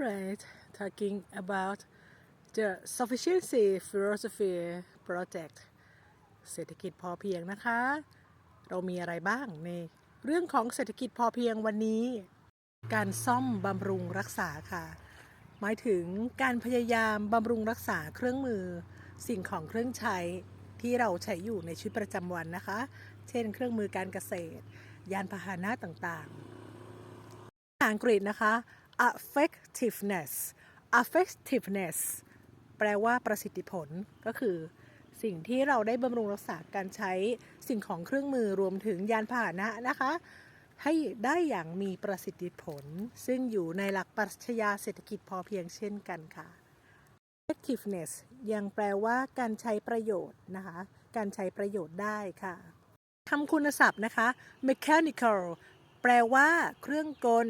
Right, talking about the sufficiency philosophy project เศรษฐกิจพอเพียงนะคะ เรามีอะไรบ้างในเรื่องของเศรษฐกิจพอเพียงวันนี้ การซ่อมบำรุงรักษาค่ะ หมายถึงการพยายามบำรุงรักษาเครื่องมือ สิ่งของเครื่องใช้ที่เราใช้อยู่ในชีวิตประจำวันนะคะ เช่น เครื่องมือการเกษตร ยานพาหนะต่างๆภาษาอังกฤษนะคะ effectiveness effectiveness แปลว่าประสิทธิผลก็คือ สิ่งที่เราได้บำรุงรักษาการใช้สิ่งของเครื่องมือรวมถึงยานพาหนะนะคะ ให้ได้อย่างมีประสิทธิผล ซึ่งอยู่ในหลักปรัชญาเศรษฐกิจพอเพียงเช่นกันค่ะ effectiveness ยังแปลว่าการใช้ประโยชน์นะคะ การใช้ประโยชน์ได้ค่ะคำคุณศัพท์นะคะ mechanical แปลว่าเครื่องกล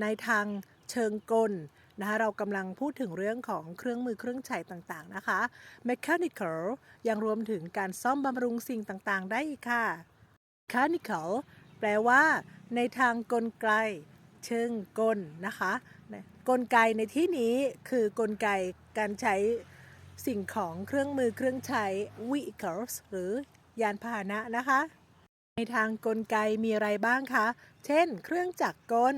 ในทาง เชิงกลนะคะเรากำลังพูดถึงเรื่องของเครื่องมือเครื่องใช้ต่างๆนะคะ mechanical ยังรวมถึงการซ่อมบำรุงสิ่งต่างๆ ได้อีกค่ะ mechanical แปลว่า ในทางกลไก เชิงกลนะคะ กลไกในที่นี้คือกลไกการใช้สิ่งของเครื่องมือเครื่องใช้ vehicles หรือยานพาหนะนะคะ ในทางกลไกมีอะไรบ้างคะ เช่น เครื่องจักรกล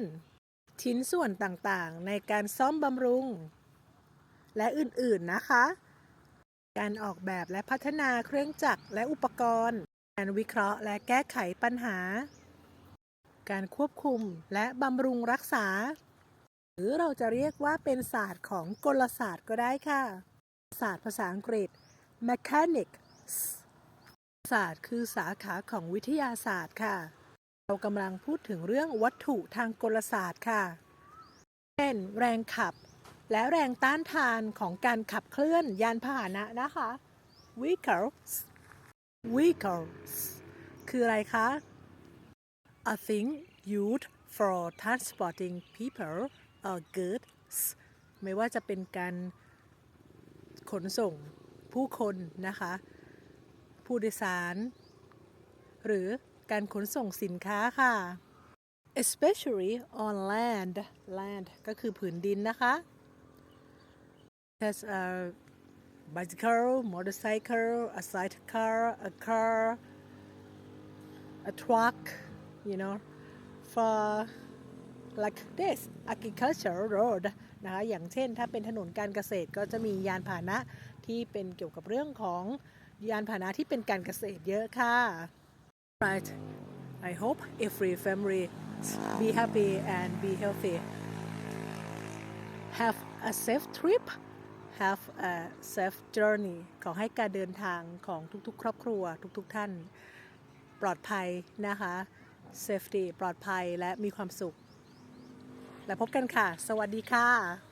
ชิ้นส่วนต่างๆ ในการซ่อมบำรุง และอื่นๆนะคะ การออกแบบและพัฒนาเครื่องจักรและอุปกรณ์ การวิเคราะห์และแก้ไขปัญหา การควบคุมและบำรุงรักษา หรือเราจะเรียกว่าเป็นศาสตร์ของกลศาสตร์ก็ได้ค่ะ ศาสตร์ภาษาอังกฤษ mechanics ศาสตร์คือสาขาของวิทยาศาสตร์ค่ะ เรากำลังพูดถึงเรื่องวัตถุทางกลศาสตร์ค่ะ เช่น แรงขับ และแรงต้านทานของการขับเคลื่อนยานพาหนะนะคะ vehicles vehicles คืออะไรคะ a thing used for transporting people or goods ไม่ว่าจะเป็นการขนส่งผู้คนนะคะ ผู้โดยสาร หรือ การขนส่งสินค้าค่ะ especially on land land ก็คือผืนดินนะคะ as a bicycle motorcycle a sidecar a car a truck you know for like this agriculture road นะคะ อย่างเช่นถ้าเป็นถนนการเกษตรก็จะมียานพาหนะที่เป็นเกี่ยวกับเรื่องของยานพาหนะที่เป็นการเกษตรเยอะค่ะ right I hope every family be happy and be healthy have a safe trip have a safe journey ขอให้การเดินทางของทุกๆ ครอบครัวทุกๆท่าน ปลอดภัยนะคะ safety ปลอดภัยและมีความสุข แล้วพบกันค่ะ สวัสดีค่ะ